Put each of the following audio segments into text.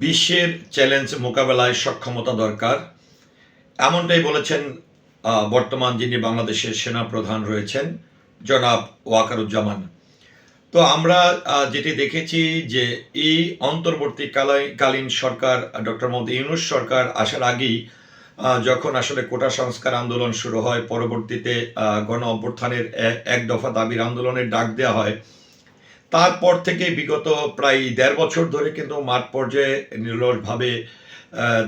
বিশ্বের চ্যালেঞ্জ মোকাবেলায় সক্ষমতা দরকার। এমনটাই বলেছেন বর্তমান যিনি বাংলাদেশের সেনা প্রধান রয়েছেন, জনাব ওয়াকারুজ্জামান। তো আমরা যেটি দেখেছি যে এই অন্তর্বর্তীকালীন কালীন সরকার ডক্টর মোহাম্মদ ইউনুস সরকার আসার আগেই যখন আসলে কোটা সংস্কার আন্দোলন শুরু হয়, পরবর্তীতে গণ অভ্যুত্থানের এক দফা দাবির আন্দোলনের ডাক দেওয়া হয় তারপর থেকে বিগত প্রায় দেড় বছর ধরে কিন্তু মাঠ পর্যায়ে নিরলসভাবে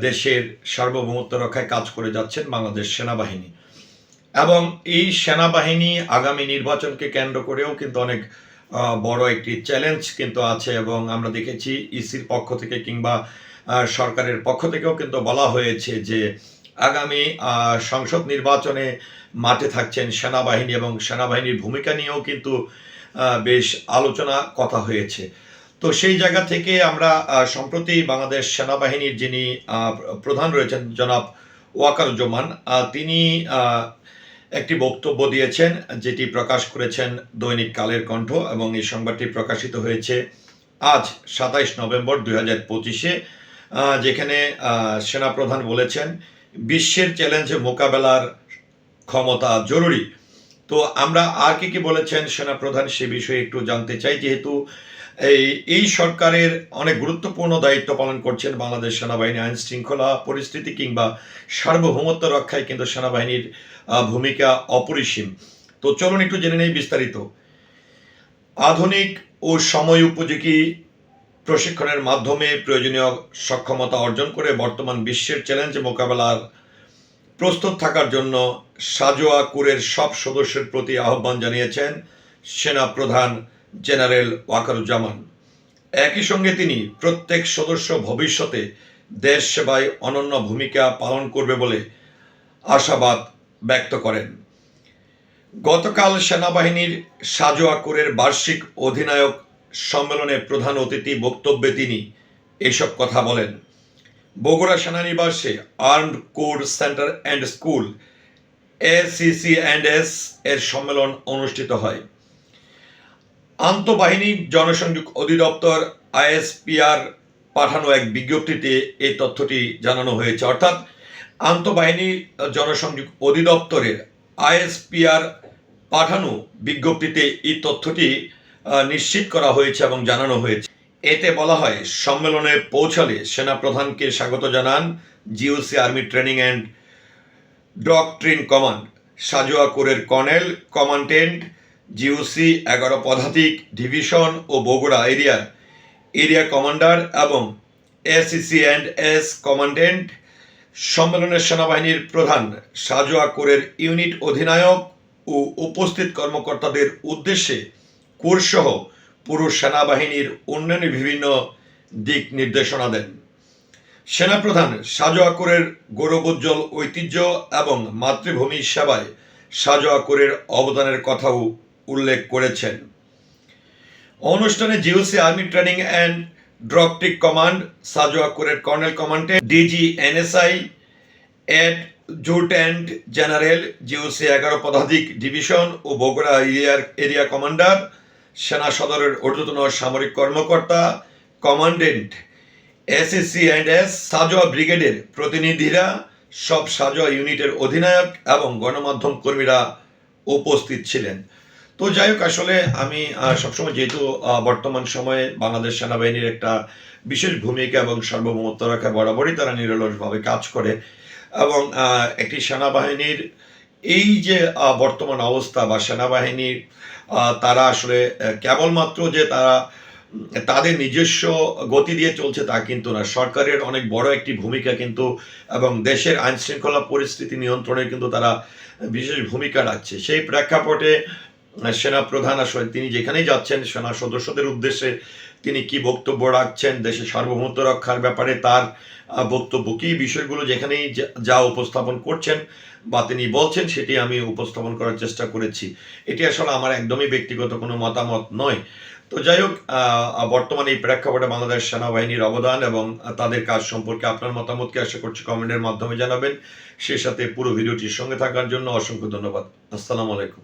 দেশের সার্বভৌমত্ব রক্ষায় কাজ করে যাচ্ছেন বাংলাদেশ সেনাবাহিনী। এবং এই সেনাবাহিনী আগামী নির্বাচনকে কেন্দ্র করেও কিন্তু অনেক বড় একটি চ্যালেঞ্জ কিন্তু আছে এবং আমরা দেখেছি ইসির পক্ষ থেকে কিংবা সরকারের পক্ষ থেকেও কিন্তু বলা হয়েছে যে আগামী সংসদ নির্বাচনে মাঠে থাকছেন সেনাবাহিনী এবং সেনাবাহিনীর ভূমিকা নিয়েও কিন্তু বেশ আলোচনা কথা হয়েছে। তো সেই জায়গা থেকে আমরা সম্প্রতি বাংলাদেশ সেনাবাহিনীর যিনি প্রধান রয়েছেন জনাব ওয়াকারুজ্জামান তিনি একটি বক্তব্য দিয়েছেন যেটি প্রকাশ করেছেন দৈনিক কালের কণ্ঠ এবং এই সংবাদটি প্রকাশিত হয়েছে আজ সাতাইশ নভেম্বর দুই হাজার পঁচিশে যেখানে সেনাপ্রধান বলেছেন, বিশ্বের চ্যালেঞ্জে মোকাবেলার ক্ষমতা জরুরি। তো আমরা আর কি কি বলেছেন সেনাপ্রধান সে বিষয়ে একটু জানতে চাই, যেহেতু এই এই সরকারের অনেক গুরুত্বপূর্ণ দায়িত্ব পালন করছেন বাংলাদেশ সেনাবাহিনী আইন শৃঙ্খলা পরিস্থিতি কিংবা সার্বভৌমত্ব রক্ষায় কিন্তু সেনাবাহিনীর ভূমিকা অপরিসীম। তো চলুন একটু জেনে নেই বিস্তারিত। আধুনিক ও সময় উপযোগী প্রশিক্ষণের মাধ্যমে প্রয়োজনীয় সক্ষমতা অর্জন করে বর্তমান বিশ্বের চ্যালেঞ্জ মোকাবেলার প্রস্তুত থাকার জন্য সাজোয়া কুরের সব সদস্যের প্রতি আহ্বান জানিয়েছেন সেনা প্রধান জেনারেল ওয়াকারুজ্জামান। একই সঙ্গে তিনি প্রত্যেক সদস্য ভবিষ্যতে দেশ সেবায় অনন্য ভূমিকা পালন করবে বলে আশাবাদ ব্যক্ত করেন। গতকাল সেনাবাহিনীর সাজোয়া কোরের বার্ষিক অধিনায়ক সম্মেলনে প্রধান অতিথি বক্তব্যে তিনি এসব কথা বলেন। বগুড়া সেনানিবাসে armed corps centre and school ACC and S এর সম্মেলন অনুষ্ঠিত হয়। আন্তঃবাহিনী জনসংযোগ অধিদপ্তর আইএসপিআর পাঠানো এক বিজ্ঞপ্তিতে এই তথ্যটি জানানো হয়েছে। অর্থাৎ আন্তঃবাহিনী জনসংযোগ অধিদপ্তরের আইএসপিআর পাঠানো বিজ্ঞপ্তিতে এই তথ্যটি নিশ্চিত করা হয়েছে এবং জানানো হয়েছে। এতে বলা হয়, সম্মেলনে পৌঁছালে সেনাপ্রধানকে স্বাগত জানান GOC army training and doctrine command, সাজোয়া কোরের কর্নেল, কমান্ডেন্ট, জিওসি, এগারো পদাতিক, ডিভিশন ও বগুড়া এরিয়ার এরিয়া কমান্ডার এবং এসিসি অ্যান্ড এস কমান্ডেন্ট, সম্মেলনের সেনাবাহিনীর প্রধান, সাজোয়া কোরের ইউনিট অধিনায়ক ও উপস্থিত কর্মকর্তাদের উদ্দেশ্যে কোরসহ পুরো সেনাবাহিনীর উন্নয়নে বিভিন্ন দিক নির্দেশনা দেন। সেনাপ্রধান সাজোয়া কোরের গৌরবোজ্জ্বল ঐতিহ্য এবং মাতৃভূমি সেবায় সাজোয়া কোরের অবদানের কথাও উল্লেখ করেছেন। অনুষ্ঠানে জিওসি আর্মি ট্রেনিং অ্যান্ড ড্রপটিক কমান্ড সাজোয়া কোরের colonel কমান্ডে DG NSI adjutant general, GOC এগারো পদাধিক ডিভিশন ও বগুড়া এরিয়ার এরিয়া কমান্ডার, সেনা সদরের ঊর্ধ্বতন সামরিক কর্মকর্তা, কমান্ডেন্ট এসএসসি অ্যান্ড এস সাজোয়া ব্রিগেডের প্রতিনিধিরা, সব সাজোয়া ইউনিটের অধিনায়ক এবং গণমাধ্যম কর্মীরা উপস্থিত ছিলেন। তো যাই হোক, আসলে আমি সবসময় যেহেতু বর্তমান সময়ে বাংলাদেশ সেনাবাহিনীর একটা বিশেষ ভূমিকা এবং সার্বভৌমত্ব রক্ষা বরাবরই তারা নিরলসভাবে কাজ করে এবং একটি সেনাবাহিনীর এই যে বর্তমান অবস্থা বা সেনাবাহিনীর তারা আসলে কেবলমাত্র যে তারা তাদের নিজস্ব গতি দিয়ে চলছে তা কিন্তু না। সরকারের অনেক বড় একটি ভূমিকা কিন্তু এবং দেশের আইন শৃঙ্খলা পরিস্থিতি নিয়ন্ত্রণে কিন্তু তারা বিশেষ ভূমিকা রাখছে। সেই প্রেক্ষাপটে সেনা প্রধান আসলে তিনি যেখানেই যাচ্ছেন, সেনা সদস্যদের উদ্দেশ্যে তিনি কি বক্তব্য রাখছেন, দেশের সার্বভৌমত্ব রক্ষার ব্যাপারে তার বক্তব্য কি, বিষয়গুলো যেখানেই যা উপস্থাপন করছেন বা তিনি বলছেন সেটি আমি উপস্থাপন করার চেষ্টা করেছি। এটি আসলে আমার একদমই ব্যক্তিগত কোনো মতামত নয়। তো যাই হোক বর্তমানে এই প্রেক্ষাপটে বাংলাদেশ সেনাবাহিনীর অবদান এবং তাদের কাজ সম্পর্কে আপনার মতামতকে আশা করছি কমেন্টের মাধ্যমে জানাবেন। সেই সাথে পুরো ভিডিওটির সঙ্গে থাকার জন্য অসংখ্য ধন্যবাদ। আসসালামু আলাইকুম।